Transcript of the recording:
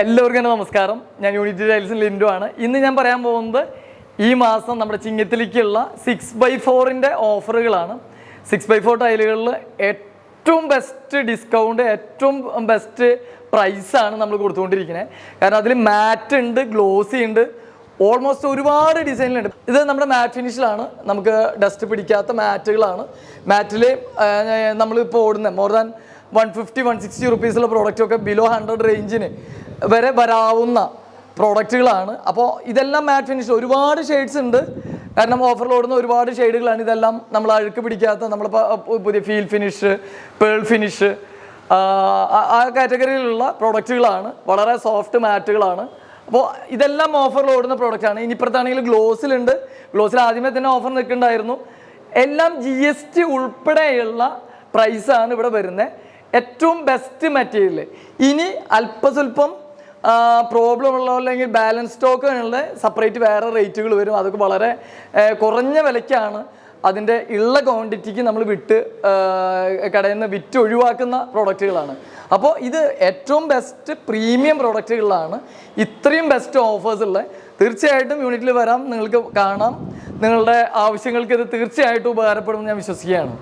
എല്ലാവർക്കും തന്നെ നമസ്കാരം. ഞാൻ യൂണിറ്റി ടൈൽസിൽ ലിൻഡു ആണ്. ഇന്ന് ഞാൻ പറയാൻ പോകുന്നത് ഈ മാസം നമ്മുടെ ചിങ്ങത്തിലേക്കുള്ള സിക്സ് ബൈ ഫോറിന്റെ ഓഫറുകളാണ്. സിക്സ് ബൈ ഫോർ ടൈലുകളിൽ ഏറ്റവും ബെസ്റ്റ് ഡിസ്കൗണ്ട് ഏറ്റവും ബെസ്റ്റ് പ്രൈസാണ് നമ്മൾ കൊടുത്തുകൊണ്ടിരിക്കുന്നത് കാരണം അതിൽ മാറ്റ് ഉണ്ട് ഗ്ലോസി ഉണ്ട്. ഓൾമോസ്റ്റ് ഒരുപാട് ഡിസൈനിലുണ്ട് ഇത് നമ്മുടെ മാറ്റ് ഫിനിഷിലാണ് നമുക്ക് ഡസ്റ്റ് പിടിക്കാത്ത മാറ്റുകളാണ് മാറ്റിൽ നമ്മളിപ്പോൾ ഓടുന്ന more than one fifty one sixty റുപ്പീസുള്ള പ്രോഡക്റ്റൊക്കെ ബിലോ ഹൺഡ്രഡ് റേഞ്ചിന് വരെ വരാവുന്ന പ്രോഡക്റ്റുകളാണ് അപ്പോൾ ഇതെല്ലാം മാറ്റ് ഫിനിഷ് ഒരുപാട് ഷെയ്ഡ്സ് ഉണ്ട്. കാരണം ഓഫറിലോടുന്ന ഒരുപാട് ഷെയ്ഡുകളാണ് ഇതെല്ലാം നമ്മൾ അഴുക്ക് പിടിക്കാത്ത നമ്മളിപ്പോൾ പുതിയ ഫീൽ ഫിനിഷ് പേൾ ഫിനിഷ് ആ കാറ്റഗറിയിലുള്ള പ്രോഡക്റ്റുകളാണ് വളരെ സോഫ്റ്റ് മാറ്റുകളാണ് അപ്പോൾ ഇതെല്ലാം ഓഫറിൽ ഓടുന്ന പ്രോഡക്റ്റാണ് ഇനിയിപ്പുറത്താണെങ്കിൽ ഗ്ലോസിലുണ്ട് ഗ്ലോസിൽ ആദ്യമേ തന്നെ ഓഫർ നിൽക്കുന്നുണ്ടായിരുന്നു. എല്ലാം ജി എസ് ടി ഉൾപ്പെടെയുള്ള പ്രൈസാണ് ഇവിടെ വരുന്നത്. ഏറ്റവും ബെസ്റ്റ് മെറ്റീരിയൽ ഇനി അല്പസ്വല്പം പ്രോബ്ലം ഉള്ള അല്ലെങ്കിൽ ബാലൻസ് സ്റ്റോക്ക് സ്റ്റോക്കുകളുടെ സെപ്പറേറ്റ് വേറെ റേറ്റുകൾ വരും. അതൊക്കെ വളരെ കുറഞ്ഞ വിലയ്ക്കാണ് അതിന്റെ ഉള്ള ക്വാണ്ടിറ്റിക്ക് നമ്മൾ വിട്ട് കടയിൽ നിന്ന് വിറ്റ് ഒഴിവാക്കുന്ന പ്രോഡക്റ്റുകളാണ് അപ്പോൾ ഇത് ഏറ്റവും ബെസ്റ്റ് പ്രീമിയം പ്രോഡക്റ്റുകളാണ് ഇത്രയും ബെസ്റ്റ് ഓഫേഴ്സ് ഉള്ളത് തീർച്ചയായിട്ടും യൂണിറ്റിൽ വരാം. നിങ്ങൾക്ക് കാണാം. നിങ്ങളുടെ ആവശ്യങ്ങൾക്ക് ഇത് തീർച്ചയായിട്ടും ഉപകാരപ്പെടുമെന്ന് ഞാൻ വിശ്വസിക്കുകയാണ്.